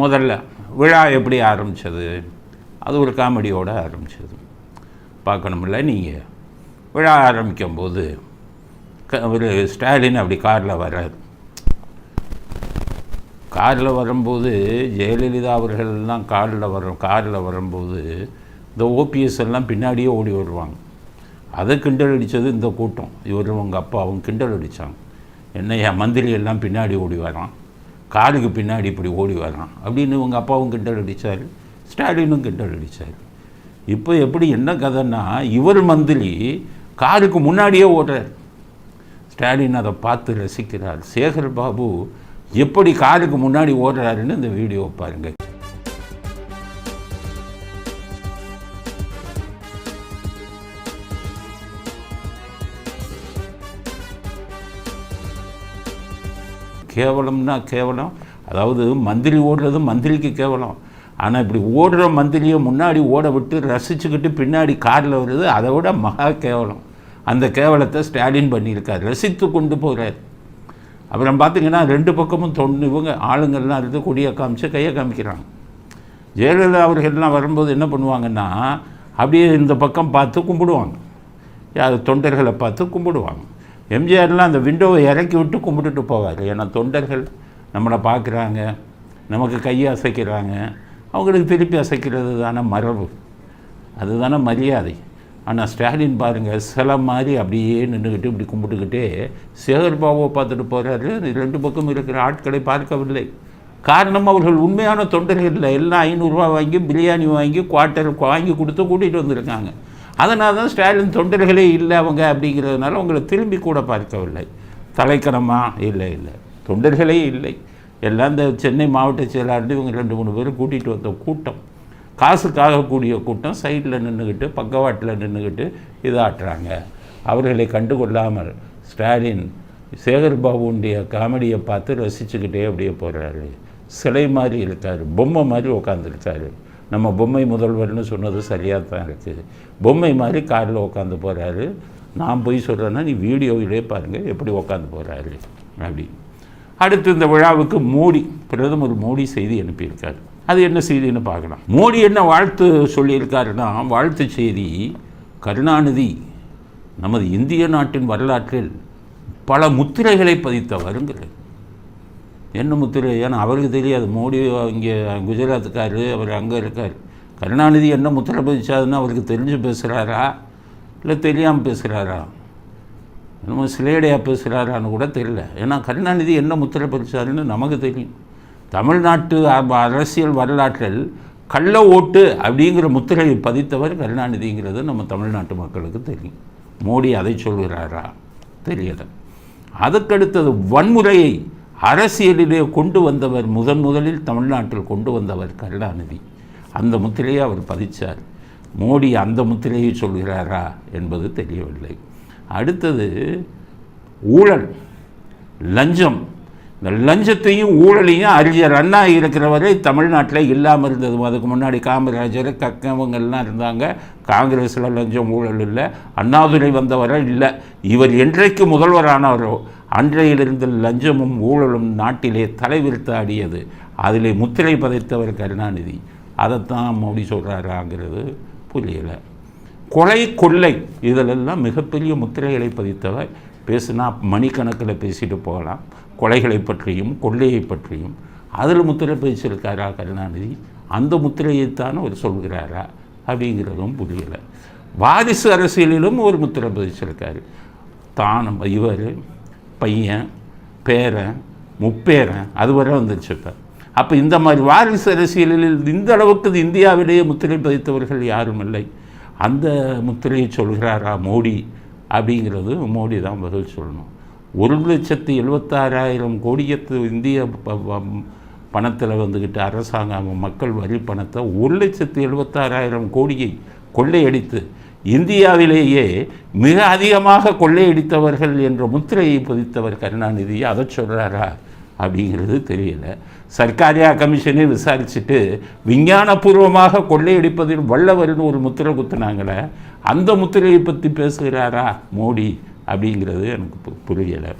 முதல்ல விழா எப்படி ஆரம்பித்தது அது ஒரு காமெடியோடு ஆரம்பிச்சது. பார்க்கணுமில்ல நீங்கள் விழா ஆரம்பிக்கும் போது க ஒரு ஸ்டாலின் அப்படி காரில் வர்றார். காரில் வரும்போது ஜெயலலிதா அவர்கள்லாம் காரில் வரும் காரில் வரும்போது இந்த ஓபிஎஸ் எல்லாம் பின்னாடியே ஓடி வருவாங்க. அதை கிண்டல் அடித்தது இந்த கூட்டம். இவர் உங்கள் அப்பா அவங்க கிண்டல் அடித்தாங்க என்னையா மந்திரி எல்லாம் பின்னாடி ஓடி வரான். காலுக்கு பின்னாடி இப்படி ஓடி வரான் அப்படின்னு உங்கள் அப்பாவும் கிண்டல் அடித்தார் ஸ்டாலினும் கிண்டல் அடித்தார் இப்போ எப்படி என்ன கதைன்னா இவர் மந்திரி காருக்கு முன்னாடியே ஓடுறார். ஸ்டாலின் அதை பார்த்து ரசிக்கிறார். சேகர் பாபு எப்படி காருக்கு முன்னாடி ஓடுறாருன்னு இந்த வீடியோ பாருங்கள் கேவலம்னா கேவலம். அதாவது மந்திரி ஓடுறது மந்திரிக்கு கேவலம். ஆனால் இப்படி ஓடுற மந்திரியை முன்னாடி ஓட விட்டு ரசிச்சுக்கிட்டு பின்னாடி காரில் வருது அதை விட மகா கேவலம். அந்த கேவலத்தை ஸ்டாலின் பண்ணியிருக்கார். ரசித்து கொண்டு போகிறார் அப்புறம் பார்த்திங்கன்னா ரெண்டு பக்கமும் தொண்ணு. இவங்க ஆளுங்கள்லாம் இருந்து கொடியை காமிச்சு கையை காமிக்கிறாங்க. ஜெயலலிதா அவர்கள்லாம் வரும்போது என்ன பண்ணுவாங்கன்னா அப்படியே இந்த பக்கம் பார்த்து கும்பிடுவாங்க. யார்? தொண்டர்களை பார்த்து கும்பிடுவாங்க. எம்ஜிஆர்லாம் அந்த விண்டோவை இறக்கி விட்டு கும்பிட்டுட்டு போவார். ஏன்னா தொண்டர்கள் நம்மளை பார்க்குறாங்க நமக்கு கையை அசைக்கிறாங்க. அவங்களுக்கு திருப்பி அசைக்கிறது தானே மரபு. அதுதானே மரியாதை. ஆனால் ஸ்டாலின் பாருங்கள் சில மாதிரி அப்படியே நின்றுக்கிட்டு இப்படி கும்பிட்டுக்கிட்டே சேகர் பாபுவை பார்த்துட்டு போகிறாரு ரெண்டு பக்கம் இருக்கிற ஆட்களை பார்க்கவில்லை. காரணம் அவர்கள் உண்மையான தொண்டர்கள் இல்லை. எல்லாம் ஐநூறுரூவா வாங்கி பிரியாணி வாங்கி குவார்ட்டர் வாங்கி கொடுத்து கூட்டிகிட்டு வந்திருக்காங்க. அதனால தான் ஸ்டாலின் தொண்டர்களே இல்லை அவங்க அப்படிங்கிறதுனால உங்களை திரும்பி கூட பார்க்கவில்லை. தலைக்கணமா இல்லை இல்லை. தொண்டர்களே இல்லை. எல்லாம் இந்த சென்னை மாவட்ட செயலாளர் இவங்க ரெண்டு மூணு பேரும் கூட்டிகிட்டு வந்த கூட்டம். காசுக்காக கூடிய கூட்டம். சைடில் நின்றுக்கிட்டு பக்கவாட்டில் நின்றுக்கிட்டு இதாட்டுறாங்க. அவர்களை கண்டுகொள்ளாமல் ஸ்டாலின் சேகர் பாபுடைய காமெடியை பார்த்து ரசிச்சுக்கிட்டே அப்படியே போகிறாரு சிலை மாதிரி இருக்கார். பொம்மை மாதிரி உட்காந்துருக்காரு நம்ம பொம்மை முதல்வர்னு சொன்னது சரியாக தான் இருக்குது பொம்மை மாதிரி காரில் உட்காந்து போகிறாரு நான் போய் சொல்கிறேன்னா நீ வீடியோவிலே பாருங்கள் எப்படி உட்காந்து போகிறாரு அப்படின்னு அடுத்து இந்த விழாவுக்கு மோடி பிரதமர் மோடி செய்தி அனுப்பியிருக்காரு. அது என்ன செய்தின்னு பார்க்கலாம். மோடி என்ன வாழ்த்து சொல்லியிருக்காருன்னா வாழ்த்து செய்தி கருணாநிதி நமது இந்திய நாட்டின் வரலாற்றில் பல முத்திரைகளை பதித்தவருங்கிறது. என்ன முத்திரை? ஏன்னா அவருக்கு தெரியாது. மோடி இங்கே குஜராத்துக்கார் அவர் அங்கே இருக்கார். கருணாநிதி என்ன முத்திரை பதிச்சாதுன்னு அவருக்கு தெரிஞ்சு பேசுகிறாரா இல்லை தெரியாமல் பேசுகிறாரா என்னமோ சிலேடையாக பேசுகிறாரான்னு கூட தெரியல. ஏன்னா கருணாநிதி என்ன முத்திரை பதிச்சாருன்னு நமக்கு தெரியும். தமிழ்நாட்டு அரசியல் வரலாற்றில் கள்ள ஓட்டு அப்படிங்கிற முத்திரையை பதித்தவர் கருணாநிதிங்கிறது நம்ம தமிழ்நாட்டு மக்களுக்கு தெரியும். மோடி அதை சொல்கிறாரா? தெரியல. அதுக்கடுத்தது வன்முறையை அரசியலிலே கொண்டு வந்தவர் முதன் முதலில் தமிழ்நாட்டில் கொண்டு வந்தவர் கருணாநிதி. அந்த முத்திரையை அவர் பதிச்சார். மோடி அந்த முத்திரையை சொல்கிறாரா என்பது தெரியவில்லை. அடுத்தது ஊழல் லஞ்சம். இந்த லஞ்சத்தையும் ஊழலையும் அறிஞர் அண்ணா இருக்கிற வரை தமிழ்நாட்டில் இல்லாமல் இருந்தது அதுக்கு முன்னாடி காமராஜர் கக்கவங்கள்லாம் இருந்தாங்க. காங்கிரஸில் லஞ்சம் ஊழல் இல்லை. அண்ணாதுரை வந்தவரை இல்லை. இவர் என்றைக்கு முதல்வரானவரோ அன்றையிலிருந்து லஞ்சமும் ஊழலும் நாட்டிலே தலைவிரித்து ஆடியது அதிலே முத்திரை பதைத்தவர் கருணாநிதி. அதைத்தான் மோடி சொல்கிறாராங்கிறது புரியலை. கொலை கொள்ளை இதிலெல்லாம் மிகப்பெரிய முத்திரைகளை பதித்தவர் பேசுனா மணிக்கணக்கில் பேசிட்டு போகலாம். கொலைகளை பற்றியும் கொள்ளையை பற்றியும். அதில் முத்திரை பதிச்சிருக்காரா கருணாநிதி? அந்த முத்திரையைத்தான் அவர் சொல்கிறாரா? அப்படிங்கிறதும் புரியலை. வாரிசு அரசியலிலும் ஒரு முத்திரை பதிச்சிருக்காரு. தான் இவர் பையன் பேரன் முப்பேரன் அது வரை வந்துருச்சு இப்போ அப்போ இந்த மாதிரி வாரிசு அரசியலில் இந்த அளவுக்கு இது இந்தியாவிலேயே முத்திரை பதித்தவர்கள் யாரும் இல்லை. அந்த முத்திரையை சொல்கிறாரா மோடி? அப்படிங்கிறது மோடி தான் பதில் சொல்லணும். ஒரு லட்சத்து எழுபத்தாறாயிரம் கோடியத்து இந்திய பணத்தில் வந்துக்கிட்டு அரசாங்கம் மக்கள் வரி பணத்தை ஒரு லட்சத்து எழுபத்தாறாயிரம் கோடியை கொள்ளையடித்து இந்தியாவிலேயே மிக அதிகமாக கொள்ளையடித்தவர்கள் என்ற முத்திரையை பதித்தவர் கருணாநிதி அதை சொல்கிறாரா அப்படிங்கிறது தெரியல. சர்க்காரியா கமிஷனே விசாரிச்சுட்டு விஞ்ஞானபூர்வமாக கொள்ளையடிப்பதில் வல்லவர்னு ஒரு முத்திரை குத்துனாங்களே அந்த முத்திரையை பற்றி பேசுகிறாரா மோடி? அப்படிங்கிறது எனக்கு பு- புரியலை.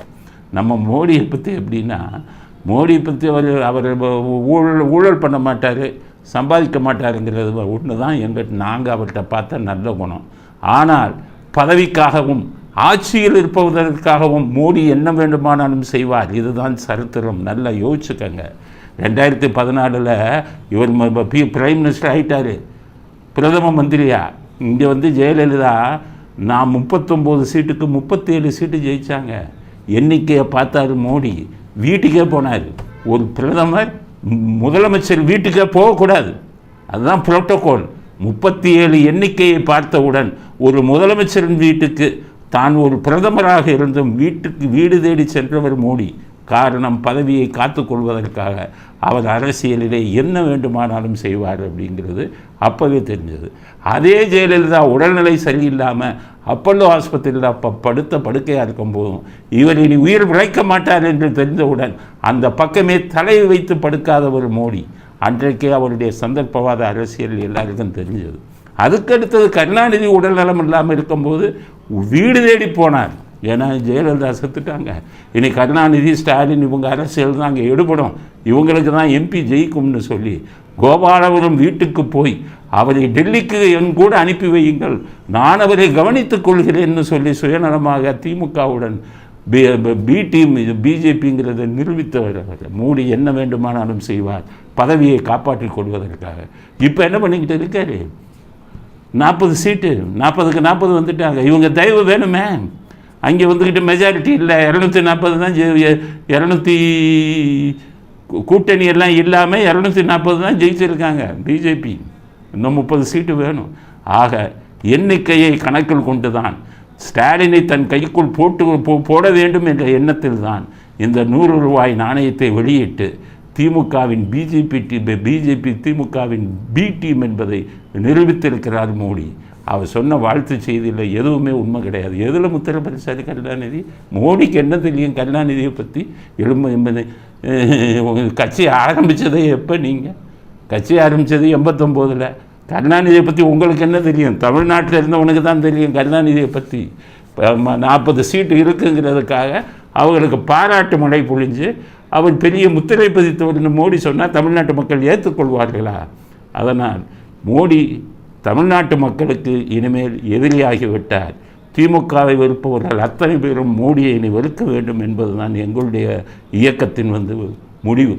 நம்ம மோடியை பற்றி எப்படின்னா மோடி பற்றி அவர் அவர் ஊழல் ஊழல் பண்ண மாட்டார். சம்பாதிக்க மாட்டாருங்கிறது ஒன்று தான் எங்கள் நாங்கள் அவர்கிட்ட பார்த்த நல்ல குணம். ஆனால் பதவிக்காகவும் ஆட்சியில் இருப்பதற்காகவும் மோடி என்ன வேண்டுமானாலும் செய்வார். இதுதான் சரித்திரம். நல்லா யோசிச்சுக்கங்க. ரெண்டாயிரத்தி பதினாலில் இவர் பிரைம் மினிஸ்டர் ஆகிட்டார் பிரதம மந்திரியா. இங்கே வந்து ஜெயலலிதா நான் முப்பத்தொம்போது சீட்டுக்கு முப்பத்தேழு சீட்டு ஜெயித்தாங்க எண்ணிக்கையை பார்த்தாரு மோடி. வீட்டுக்கே போனார். ஒரு பிரதமர் முதலமைச்சர் வீட்டுக்கே போகக்கூடாது. அதுதான் புரோட்டோகால் முப்பத்தி ஏழு எண்ணிக்கையை பார்த்தவுடன் ஒரு முதலமைச்சரின் வீட்டுக்கு தான் ஒரு பிரதமராக இருந்தும் வீட்டுக்கு வீடு தேடி சென்றவர் மோடி. காரணம் பதவியை காத்துக்கொள்வதற்காக. அவர் அரசியலிலே என்ன வேண்டுமானாலும் செய்வார் அப்படிங்கிறது அப்போவே தெரிஞ்சது. அதே ஜெயலலிதா உடல்நிலை சரியில்லாமல் அப்பல்லோ ஆஸ்பத்திரியில் அப்போ படுத்த படுக்கையாக இருக்கும் போதும் இவர் இனி உயிர் பிழைக்க மாட்டார் என்று தெரிந்தவுடன் அந்த பக்கமே தலை வைத்து படுக்காத ஒரு மோடி. அன்றைக்கே அவருடைய சந்தர்ப்பவாத அரசியல் எல்லாருக்கும் தெரிஞ்சது. அதுக்கடுத்தது கருணாநிதி உடல்நலம் இல்லாமல் இருக்கும்போது வீடு தேடி போனார். ஏன்னா ஜெயலலிதா செத்துட்டாங்க. இனி கருணாநிதி ஸ்டாலின் இவங்க அரசியல் தான் அங்கே எடுபடும். இவங்களுக்கு தான் எம்பி ஜெயிக்கும்னு சொல்லி கோபாலபுரம் வீட்டுக்கு போய் அவரை டெல்லிக்கு என் கூட அனுப்பி வையுங்கள். நான் அவரை கவனித்துக் கொள்கிறேன்னு சொல்லி சுயநலமாக திமுகவுடன் பி பி டீம் இது பிஜேபிங்கிறத நிரூபித்தவர் அவர். மோடி என்ன வேண்டுமானாலும் செய்வார். பதவியை காப்பாற்றிக் கொள்வதற்காக. இப்போ என்ன பண்ணிக்கிட்டு இருக்காரு? நாற்பது சீட்டு நாற்பதுக்கு நாற்பது வந்துட்டாங்க. இவங்க தயவு வேணுமே? அங்கே வந்துக்கிட்டு மெஜாரிட்டி இல்லை. இரநூத்தி நாற்பது தான் இரநூத்தி கூட்டணி எல்லாம் இல்லாமல் இரநூத்தி நாற்பது தான் ஜெயிச்சிருக்காங்க பிஜேபி இன்னும் முப்பது சீட்டு வேணும். ஆக எண்ணிக்கையை கணக்கில் கொண்டு தான் ஸ்டாலினை தன் கைக்குள் போட்டு போ- போட வேண்டும் என்ற எண்ணத்தில் தான் இந்த நூறு ரூபாய் நாணயத்தை வெளியிட்டு திமுகவின் பிஜேபி பிஜேபி திமுகவின் பி டீம் என்பதை நிரூபித்திருக்கிறார் மோடி. அவர் சொன்ன வாழ்த்து செய்தியில் எதுவுமே உண்மை கிடையாது. எதில் முத்திர பரிசாரு கருணாநிதி? மோடிக்கு என்ன தெரியும் கருணாநிதியை பற்றி எலும்பு என்பது கட்சி ஆரம்பித்ததே எப்போ நீங்கள் கட்சி ஆரம்பித்தது எண்பத்தொம்போதில். கருணாநிதியை பற்றி உங்களுக்கு என்ன தெரியும்? தமிழ்நாட்டில் இருந்தவனுக்கு தான் தெரியும் கருணாநிதியை பற்றி நாற்பது சீட்டு இருக்குங்கிறதுக்காக அவர்களுக்கு பாராட்டு மழை பொழிஞ்சு அவர் பெரிய முத்திரை பதித்தவர்னு மோடி சொன்னால் தமிழ்நாட்டு மக்கள் ஏற்றுக்கொள்வார்களா அதனால் மோடி தமிழ்நாட்டு மக்களுக்கு இனிமேல் எதிரியாகிவிட்டார். திமுகவை வெறுப்பவர்கள் அத்தனை பேரும் மோடியை இனி வெறுக்க வேண்டும் என்பதுதான் எங்களுடைய இயக்கத்தின் வந்து முடிவு.